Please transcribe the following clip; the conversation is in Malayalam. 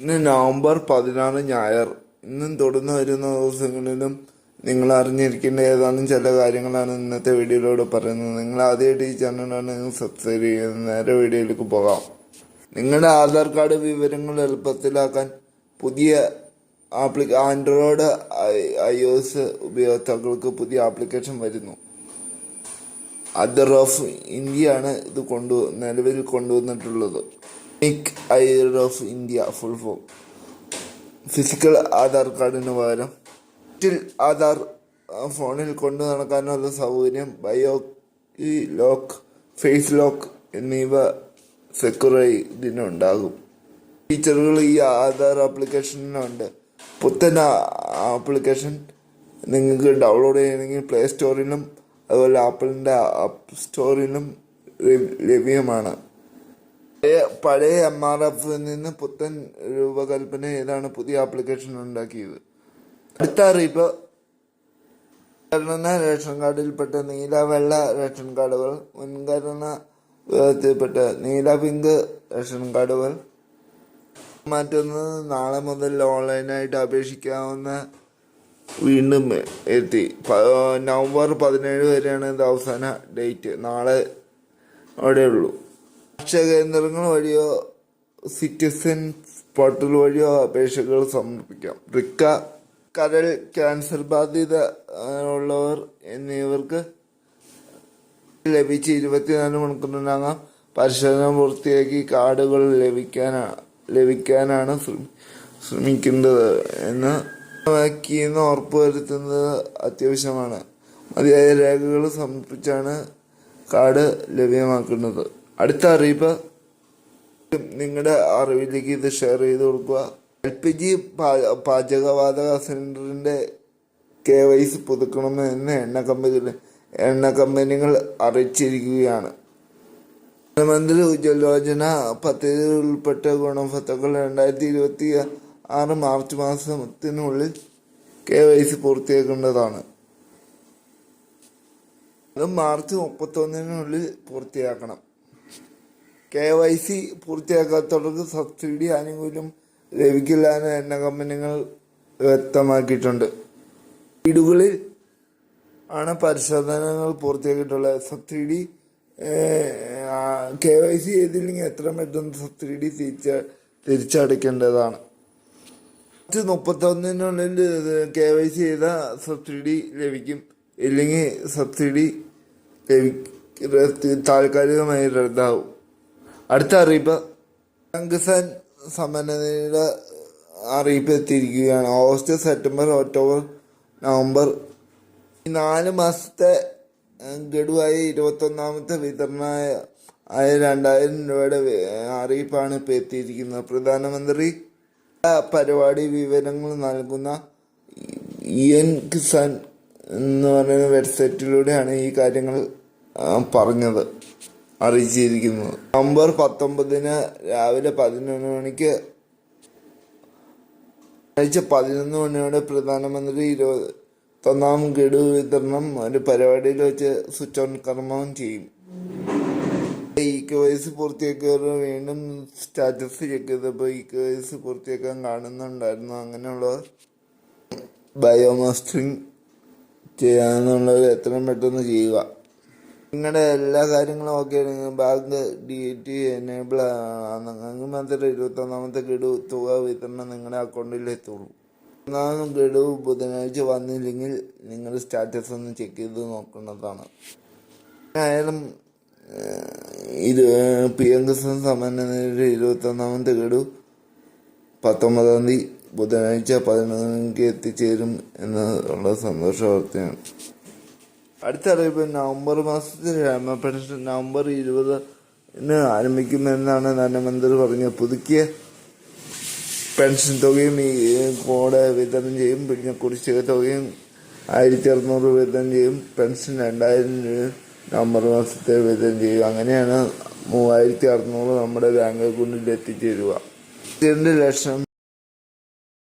ഇന്ന് നവംബർ പതിനാറ് ഞായർ. ഇന്നും തുടർന്ന് വരുന്ന ദിവസങ്ങളിലും നിങ്ങൾ അറിഞ്ഞിരിക്കേണ്ട ഏതാനും ചില കാര്യങ്ങളാണ് ഇന്നത്തെ വീഡിയോയിലൂടെ പറയുന്നത്. നിങ്ങൾ ആദ്യമായിട്ട് ഈ ചാനലാണ് സബ്സ്ക്രൈബ് ചെയ്യുന്നത്. നേരെ വീഡിയോയിലേക്ക് പോകാം. നിങ്ങളുടെ ആധാർ കാർഡ് വിവരങ്ങൾ എളുപ്പത്തിലാക്കാൻ പുതിയ ആപ്ലി ആൻഡ്രോയിഡ് ഐ ഒ എസ് ഉപയോക്താക്കൾക്ക് പുതിയ ആപ്ലിക്കേഷൻ വരുന്നു. അതർ ഓഫ് ഇന്ത്യയാണ് ഇത് കൊണ്ടു നിലവിൽ കൊണ്ടുവന്നിട്ടുള്ളത്. നിക് Iyer of India full form physical Aadhaar കാർഡിന് പകരം. ഡിജിറ്റൽ ആധാർ ഫോണിൽ കൊണ്ടു നടക്കാനുള്ള സൗകര്യം ബയോ ലോക്ക് ഫേസ് ലോക്ക് എന്നിവ സെക്യൂറായി ഇതിനുണ്ടാകും. ഫീച്ചറുകൾ ഈ ആധാർ ആപ്ലിക്കേഷനിലുണ്ട് പുത്തൻ ആപ്ലിക്കേഷൻ നിങ്ങൾക്ക് ഡൗൺലോഡ് ചെയ്യണമെങ്കിൽ പ്ലേ സ്റ്റോറിലും അതുപോലെ ആപ്പിളിന്റെ ആപ്പ് സ്റ്റോറിലും ലഭ്യ- ലഭ്യമാണ്. പഴയ എം ആർ എഫിൽ നിന്ന് പുത്തൻ രൂപകൽപ്പന ചെയ്താണ് പുതിയ ആപ്ലിക്കേഷൻ ഉണ്ടാക്കിയത്. അടുത്ത അറിയിപ്പ് മുൻഗണന റേഷൻ കാർഡിൽപ്പെട്ട നീല വെള്ള റേഷൻ കാർഡുകൾ മുൻഗണന വിഭാഗത്തിൽപ്പെട്ട നീല പിങ്ക് റേഷൻ കാർഡുകൾ മാറ്റുന്നത് നാളെ മുതൽ ഓൺലൈനായിട്ട് അപേക്ഷിക്കാവുന്ന വീണ്ടും എത്തി. നവംബർ പതിനേഴ് വരെയാണ് ഇത് അവസാന ഡേറ്റ് നാളെ അവിടെ ഉള്ളൂ അക്ഷയ കേന്ദ്രങ്ങൾ വഴിയോ സിറ്റിസൺ പോർട്ടൽ വഴിയോ അപേക്ഷകൾ സമർപ്പിക്കാം. റിക്ക കരൾ ക്യാൻസർ ബാധിത ഉള്ളവർ എന്നിവർക്ക് ലഭിച്ച് ഇരുപത്തിനാല് മണിക്കൂറിനകം പരിശോധന പൂർത്തിയാക്കി കാർഡുകൾ ലഭിക്കാനാണ് ലഭിക്കാനാണ് ശ്രമിക്കുന്നത് എന്ന് വ്യക്തിയെന്ന് ഉറപ്പുവരുത്തുന്നത് അത്യാവശ്യമാണ്. മതിയായ രേഖകൾ സമർപ്പിച്ചാണ് കാർഡ് ലഭ്യമാക്കുന്നത്. അടുത്ത അറിയിപ്പ്. നിങ്ങളുടെ അറിവിലേക്ക് ഇത് ഷെയർ ചെയ്ത് കൊടുക്കുക. എൽ പി ജി പാചകവാതക സിലിണ്ടറിന്റെ കെ വൈ സി പുതുക്കണമെന്ന് എണ്ണ കമ്പനി എണ്ണ കമ്പനികൾ അറിയിച്ചിരിക്കുകയാണ്. പ്രധാനമന്ത്രി ഉജ്ജ്വല യോജന ഉൾപ്പെട്ട ഗുണഭത്തുക്കൾ രണ്ടായിരത്തി ഇരുപത്തി ആറ് മാർച്ച് മാസത്തിനുള്ളിൽ കെ വൈ സി പൂർത്തിയാക്കേണ്ടതാണ്. അത് മാർച്ച് മുപ്പത്തൊന്നിനുള്ളിൽ പൂർത്തിയാക്കണം. കെ വൈ സി പൂർത്തിയാക്കാത്തവർക്ക് സബ്സിഡി ആനുകൂല്യം ലഭിക്കില്ല എന്ന് എണ്ണ കമ്പനികൾ വ്യക്തമാക്കിയിട്ടുണ്ട്. വീടുകളിൽ ആണ് പരിശോധനകൾ പൂർത്തിയാക്കിയിട്ടുള്ളത്. സബ്സിഡി കെ വൈ സി ചെയ്തില്ലെങ്കിൽ എത്ര പെട്ടെന്ന് സബ്സിഡി തിരിച്ച തിരിച്ചടയ്ക്കേണ്ടതാണ്. മാർച്ച് മുപ്പത്തൊന്നിനുള്ളിൽ കെ വൈ സി ചെയ്ത സബ്സിഡി ലഭിക്കും. ഇല്ലെങ്കിൽ സബ്സിഡി ലഭി താൽക്കാലികമായി റദ്ദാവും. അടുത്ത അറിയിപ്പ്. പാകിസ്ഥാൻ സമന്വയയുടെ അറിയിപ്പ് എത്തിയിരിക്കുകയാണ്. ഓഗസ്റ്റ് സെപ്റ്റംബർ ഒക്ടോബർ നവംബർ ഈ നാല് മാസത്തെ ഗഡുവായി ഇരുപത്തൊന്നാമത്തെ വിതരണമായ ആയ രണ്ടായിരം രൂപയുടെ അറിയിപ്പാണ് ഇപ്പോൾ എത്തിയിരിക്കുന്നത്. പ്രധാനമന്ത്രി പരിപാടി വിവരങ്ങൾ നൽകുന്ന ഇ എൻ കിസാൻ എന്ന് പറയുന്ന വെബ്സൈറ്റിലൂടെയാണ് ഈ കാര്യങ്ങൾ പറഞ്ഞത്. അറിയിച്ചിരിക്കുന്നത് നവംബർ പത്തൊമ്പതിന് രാവിലെ പതിനൊന്ന് മണിക്ക് ആഴ്ച പതിനൊന്ന് മണിയോടെ പ്രധാനമന്ത്രി ഇരുപത്തൊന്നാം ഗഡു വിതരണം ഒരു പരിപാടിയിൽ വെച്ച് സ്വിച്ച് ഓൺ കർമ്മവും ചെയ്യും. ഈ കെ പൂർത്തിയാക്കിയവർ വീണ്ടും സ്റ്റാറ്റസ് ചെക്ക് ചെയ്തപ്പോൾ ഈ വയസ്സ് പൂർത്തിയാക്കാൻ കാണുന്നുണ്ടായിരുന്നു. അങ്ങനെയുള്ളവർ ബയോമാസ്റ്ററിങ് ചെയ്യാന്നുള്ളത് എത്രയും പെട്ടെന്ന് ചെയ്യുക. നിങ്ങളുടെ എല്ലാ കാര്യങ്ങളും ഓക്കെ ആണെങ്കിൽ ബാങ്ക് ഡി ടി എനേബിൾ ആണ്. മാത്രമേ ഇരുപത്തൊന്നാമത്തെ ഗഡു തുക വിതരണം നിങ്ങളുടെ അക്കൗണ്ടിൽ എത്തുള്ളൂ. ഒന്നാമത് ഗഡു ബുധനാഴ്ച വന്നില്ലെങ്കിൽ നിങ്ങൾ സ്റ്റാറ്റസ് ഒന്ന് ചെക്ക് ചെയ്ത് നോക്കുന്നതാണ് ആയാലും ഇരു പി എം കിസാൻ സമ്മാനനിധിയുടെ ഇരുപത്തൊന്നാമത്തെ ഗഡു പത്തൊമ്പതാം തീയതി ബുധനാഴ്ച പതിനൊന്നിലേക്ക് എത്തിച്ചേരും എന്നുള്ള സന്തോഷ വാർത്തയാണ് അടുത്ത അറിയിപ്പ് നവംബർ മാസത്തിൽ ക്ഷേമ പെൻഷൻ നവംബർ ഇരുപതിന് ആരംഭിക്കുമെന്നാണ് ധനമന്ത്രി പറഞ്ഞത്. പുതുക്കിയ പെൻഷൻ തുകയും ഈ കോടെ വിതരണം ചെയ്യും. പിന്നെ കുടിശ്ശിക തുകയും ആയിരത്തി അറുന്നൂറ് വിതരണം ചെയ്യും. പെൻഷൻ രണ്ടായിരം രൂപ നവംബർ മാസത്തെ വിതരണം ചെയ്യും. അങ്ങനെയാണ് മൂവായിരത്തി അറുന്നൂറ് നമ്മുടെ ബാങ്ക് അക്കൗണ്ടിൽ എത്തിച്ചേരുക. രണ്ട് ലക്ഷം